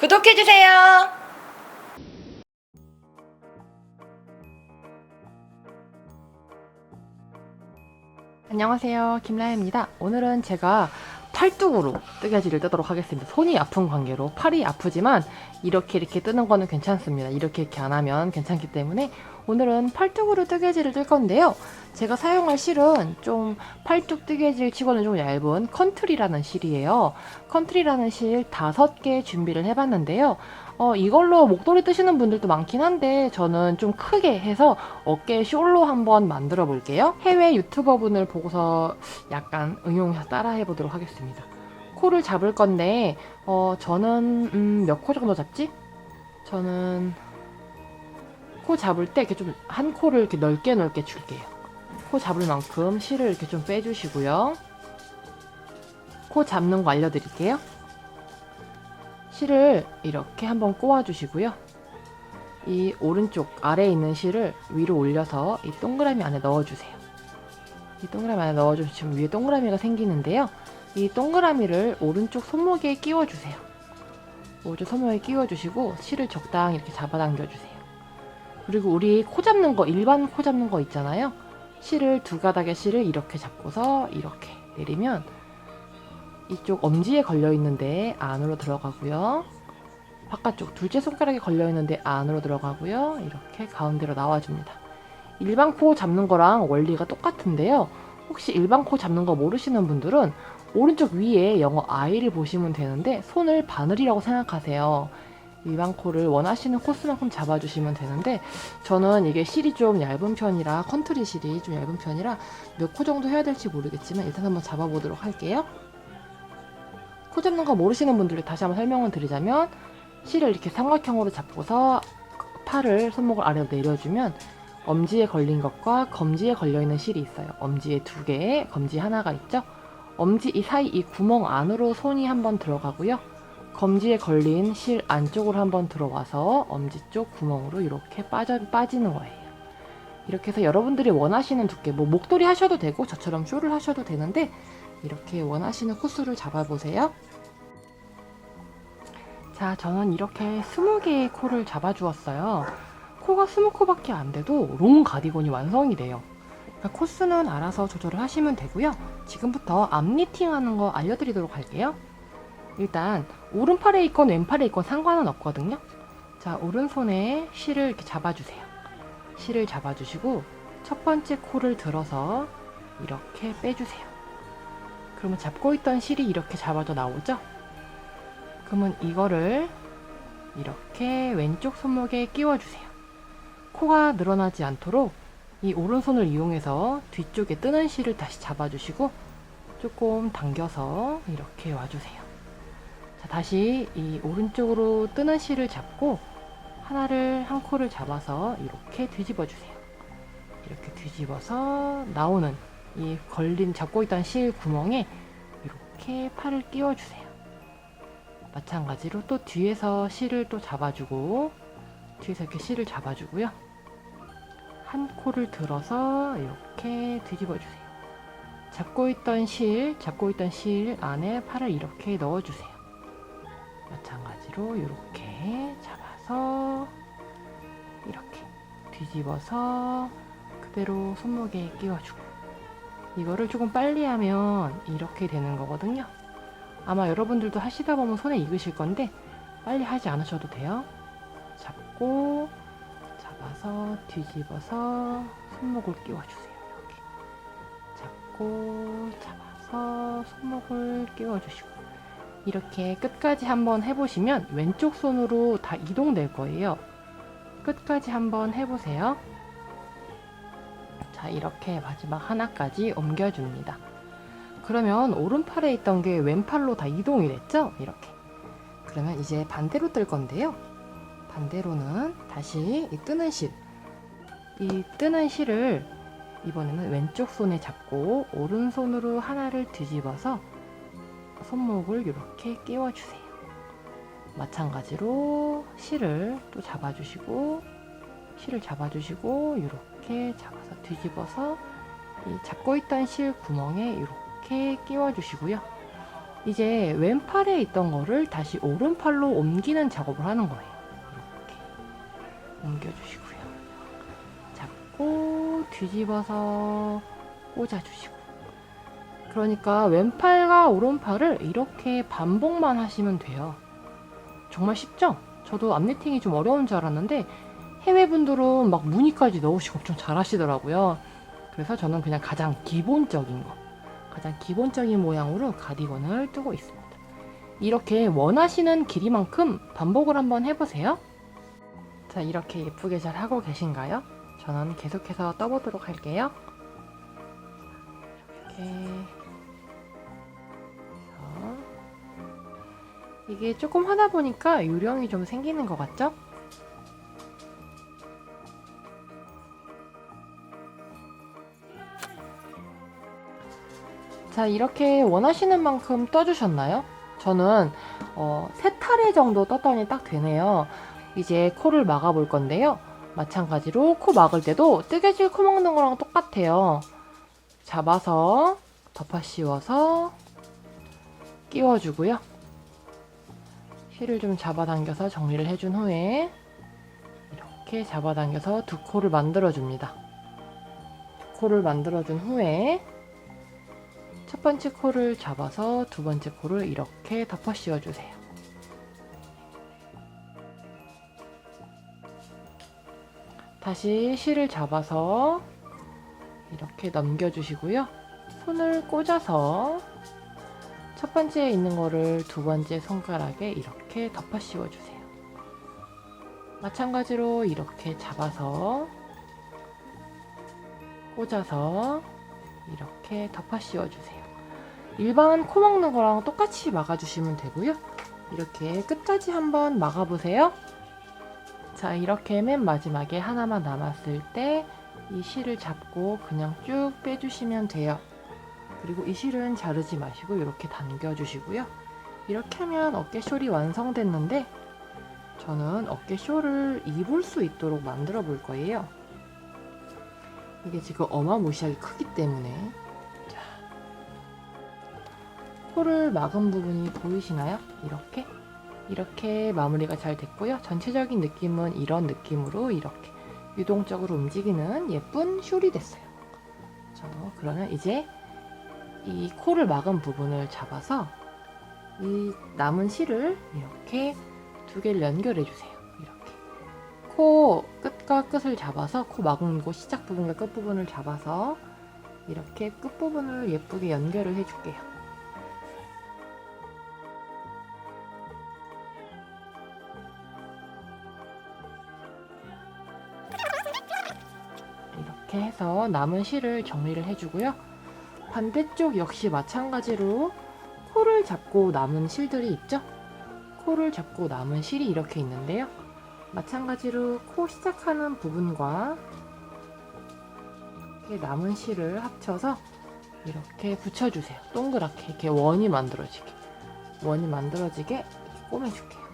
구독해주세요. 안녕하세요. 김라혜입니다. 오늘은 제가 팔뚝으로 뜨개질을 뜨도록 하겠습니다. 손이 아픈 관계로 팔이 아프지만 이렇게 이렇게 뜨는 거는 괜찮습니다. 이렇게 이렇게 안 하면 괜찮기 때문에 오늘은 팔뚝으로 뜨개질을 뜰 건데요. 제가 사용할 실은 좀 팔뚝 뜨개질 치고는 좀 얇은 컨트리라는 실이에요. 컨트리라는 실 다섯 개 준비를 해봤는데요. 어, 이걸로 목도리 뜨시는 분들도 많긴 한데 저는 좀 크게 해서 어깨 숄로 한번 만들어 볼게요. 해외 유튜버 분을 보고서 약간 응용해서 따라 해 보도록 하겠습니다. 코를 잡을 건데 어, 저는 음, 몇 코 정도 잡지? 저는 코 잡을 때 이렇게 좀 한 코를 이렇게 넓게 넓게 줄게요. 코 잡을 만큼 실을 이렇게 좀 빼주시고요. 코 잡는 거 알려드릴게요. 실을 이렇게 한번 꼬아 주시고요. 이 오른쪽 아래에 있는 실을 위로 올려서 이 동그라미 안에 넣어주세요. 이 동그라미 안에 넣어주시면 위에 동그라미가 생기는데요. 이 동그라미를 오른쪽 손목에 끼워주세요. 오른쪽 손목에 끼워주시고 실을 적당히 이렇게 잡아당겨주세요. 그리고 우리 코 잡는 거 일반 코 잡는 거 있잖아요. 실을 두 가닥의 실을 이렇게 잡고서 이렇게 내리면 이쪽 엄지에 걸려 있는데 안으로 들어가고요. 바깥쪽 둘째 손가락에 걸려 있는데 안으로 들어가고요. 이렇게 가운데로 나와줍니다. 일반 코 잡는 거랑 원리가 똑같은데요. 혹시 일반 코 잡는 거 모르시는 분들은 오른쪽 위에 영어 I를 보시면 되는데 손을 바늘이라고 생각하세요. 일반 코를 원하시는 코스만큼 잡아주시면 되는데 저는 이게 실이 좀 얇은 편이라 컨트리 실이 좀 얇은 편이라 몇 코 정도 해야 될지 모르겠지만 일단 한번 잡아보도록 할게요. 코 잡는 거 모르시는 분들이 다시 한번 설명을 드리자면 실을 이렇게 삼각형으로 잡고서 팔을 손목을 아래로 내려주면 엄지에 걸린 것과 검지에 걸려 있는 실이 있어요. 엄지에 두 개, 검지 하나가 있죠. 엄지 이 사이 이 구멍 안으로 손이 한번 들어가고요. 검지에 걸린 실 안쪽으로 한번 들어와서 엄지 쪽 구멍으로 이렇게 빠져 빠지는 거예요. 이렇게 해서 여러분들이 원하시는 두께, 뭐 목도리 하셔도 되고 저처럼 쇼를 하셔도 되는데 이렇게 원하시는 코스를 잡아보세요. 자, 저는 이렇게 20개의 코를 잡아주었어요. 코가 20코밖에 안 돼도 롱 가디건이 완성이 돼요. 그러니까 코스는 알아서 조절을 하시면 되고요. 지금부터 앞니팅 하는 거 알려드리도록 할게요. 일단 오른팔에 있건 왼팔에 있건 상관은 없거든요. 자, 오른손에 실을 이렇게 잡아주세요. 실을 잡아주시고 첫 번째 코를 들어서 이렇게 빼주세요. 그러면 잡고 있던 실이 이렇게 잡아져 나오죠? 그러면 이거를 이렇게 왼쪽 손목에 끼워주세요. 코가 늘어나지 않도록 이 오른손을 이용해서 뒤쪽에 뜨는 실을 다시 잡아주시고 조금 당겨서 이렇게 와주세요. 자, 다시 이 오른쪽으로 뜨는 실을 잡고 하나를 한 코를 잡아서 이렇게 뒤집어 주세요. 이렇게 뒤집어서 나오는 이 걸린 잡고 있던 실 구멍에 이렇게 팔을 끼워 주세요. 마찬가지로 또 뒤에서 실을 또 잡아주고 뒤에서 이렇게 실을 잡아주고요. 한 코를 들어서 이렇게 뒤집어 주세요. 잡고 있던 실, 잡고 있던 실 안에 팔을 이렇게 넣어 주세요. 마찬가지로 이렇게 잡아서 이렇게 뒤집어서 그대로 손목에 끼워주고 이거를 조금 빨리 하면 이렇게 되는 거거든요. 아마 여러분들도 하시다 보면 손에 익으실 건데 빨리 하지 않으셔도 돼요. 잡고 잡아서 뒤집어서 손목을 끼워주세요. 이렇게 잡고 잡아서 손목을 끼워주시고 이렇게 끝까지 한번 해보시면 왼쪽 손으로 다 이동될 거예요. 끝까지 한번 해보세요. 자, 이렇게 마지막 하나까지 옮겨줍니다. 그러면 오른팔에 있던 게 왼팔로 다 이동이 됐죠? 이렇게. 그러면 이제 반대로 뜰 건데요. 반대로는 다시 이 뜨는 실. 이 뜨는 실을 이번에는 왼쪽 손에 잡고 오른손으로 하나를 뒤집어서 손목을 이렇게 끼워주세요. 마찬가지로 실을 또 잡아주시고 실을 잡아주시고 이렇게 잡아서 뒤집어서 이 잡고 있던 실 구멍에 이렇게 끼워주시고요. 이제 왼팔에 있던 거를 다시 오른팔로 옮기는 작업을 하는 거예요. 이렇게 옮겨주시고요. 잡고 뒤집어서 꽂아주시고. 그러니까 왼팔과 오른팔을 이렇게 반복만 하시면 돼요. 정말 쉽죠? 저도 앞니팅이 좀 어려운 줄 알았는데 해외분들은 막 무늬까지 넣으시고 엄청 잘 하시더라고요. 그래서 저는 그냥 가장 기본적인 거, 가장 기본적인 모양으로 가디건을 뜨고 있습니다. 이렇게 원하시는 길이만큼 반복을 한번 해보세요. 자, 이렇게 예쁘게 잘 하고 계신가요? 저는 계속해서 떠보도록 할게요. 이렇게. 자. 이게 조금 하다 보니까 요령이 좀 생기는 것 같죠? 자, 이렇게 원하시는 만큼 떠주셨나요? 저는 어, 세 타래 정도 떴더니 딱 되네요. 이제 코를 막아 볼 건데요. 마찬가지로 코 막을 때도 뜨개질 코 막는 거랑 똑같아요. 잡아서 덮어 씌워서 끼워주고요. 실을 좀 잡아당겨서 정리를 해준 후에 이렇게 잡아당겨서 두 코를 만들어줍니다. 두 코를 만들어준 후에 첫 번째 코를 잡아서 두 번째 코를 이렇게 덮어 씌워주세요. 다시 실을 잡아서 이렇게 넘겨주시고요. 손을 꽂아서 첫 번째에 있는 거를 두 번째 손가락에 이렇게 덮어 씌워주세요. 마찬가지로 이렇게 잡아서 꽂아서 이렇게 덮어 씌워주세요. 일반 코 막는 거랑 똑같이 막아주시면 되고요. 이렇게 끝까지 한번 막아보세요. 자, 이렇게 맨 마지막에 하나만 남았을 때 이 실을 잡고 그냥 쭉 빼주시면 돼요. 그리고 이 실은 자르지 마시고 이렇게 당겨주시고요. 이렇게 하면 어깨 숄이 완성됐는데 저는 어깨 숄을 입을 수 있도록 만들어 볼 거예요. 이게 지금 어마무시하게 크기 때문에 자, 코를 막은 부분이 보이시나요? 이렇게 이렇게 마무리가 잘 됐고요. 전체적인 느낌은 이런 느낌으로 이렇게 유동적으로 움직이는 예쁜 숄이 됐어요. 자, 그러면 이제 이 코를 막은 부분을 잡아서 이 남은 실을 이렇게 두 개를 연결해 주세요. 이렇게 코 끝과 끝을 잡아서 코 막은 곳 시작 부분과 끝 부분을 잡아서 이렇게 끝 부분을 예쁘게 연결을 해줄게요. 이렇게 해서 남은 실을 정리를 해주고요. 반대쪽 역시 마찬가지로 코를 잡고 남은 실들이 있죠? 코를 잡고 남은 실이 이렇게 있는데요. 마찬가지로 코 시작하는 부분과 이렇게 남은 실을 합쳐서 이렇게 붙여주세요. 동그랗게 이렇게 원이 만들어지게 원이 만들어지게 꼬매줄게요.